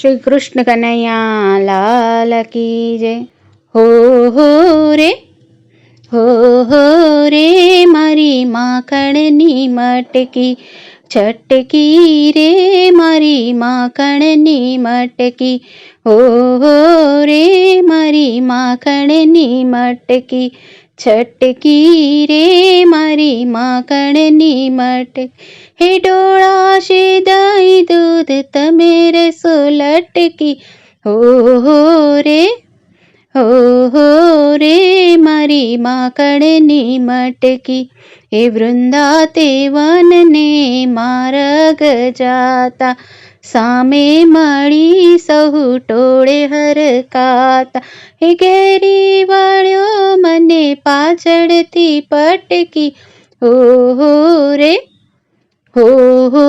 શ્રી કૃષ્ણ કનૈયા લાલ કી જય. હો હો રે, હો હો રે, મારી માખણની મટકી. છટકી રે, મારી માખણની મટકી. હો હો રે, મારી માખણની મટકી. છટકી રે, મારી માખણની મટકી. હે ડોળાશે દહીં દૂધ લટકી હો હો રે હો હો રે મારી માકડની મટકી એ વૃંદા તે વનને માર્ગ જાતા સામે મળી સહુ ટોળે હરકાતા હે ઘેરી વાળ્યો મને પાછળથી પટકી હો હો રે હો હો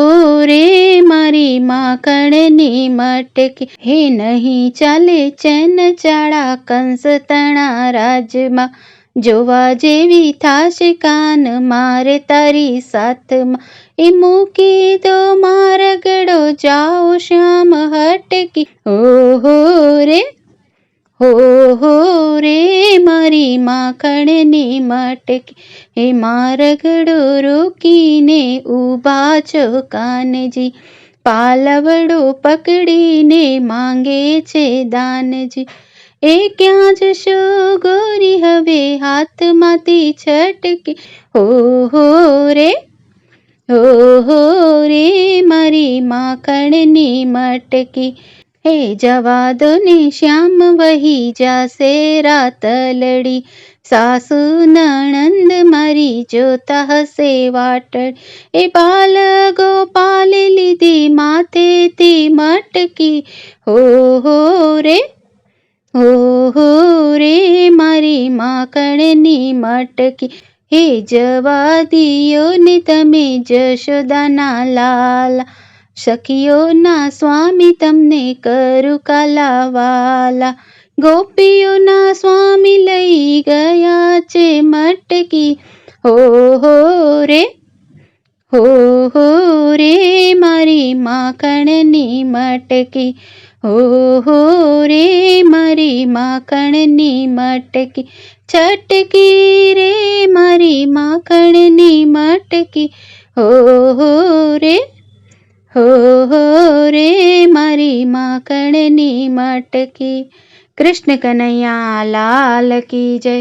રે મારી માખણની મટકી. હે નહીં ચાલે ચેન ચાળા કંસ તણા રાજમાં. જોવા જેવી થાશે કાન મારે તારી સાથમાં. એ મૂકી દો મારગડો, જાઓ શ્યામ હટકી. ઓહો રે હો હો રે મારી માખણની મટકી, હે મારગડો રોકીને ઊભા છો કાનજી. પાલવડો પકડીને માંગે છે દાનજી. એ ક્યાં જશો ગોરી હવે હાથમાંથી છટકી. હો હો રે, હો હો રે મારી માખણની મટકી. હે જવા ને શ્યામ વહી જાશે રાતલડી સાસુ નણંદ મારી જોતા હશે વાટડ એ બાલ ગોપાલ લીધી માથેથી મટકી હો હો રે હો હો રે મારી માકણની મટકી હે જવા દિયો ને તમે જશોદાના લાલા સખીઓના સ્વામી તમને કરું કાલાવાલા. ગોપીઓના સ્વામી લઈ ગયા છે મટકી. હો હો રે, હો હો રે, મારી માખણની મટકી. હો હો રે, મારી માખણની મટકી. છટકી રે, મારી માખણની મટકી. હો હો રે હો હો રે મારી માકણની મટકી કૃષ્ણ કનૈયા લાલ કી જય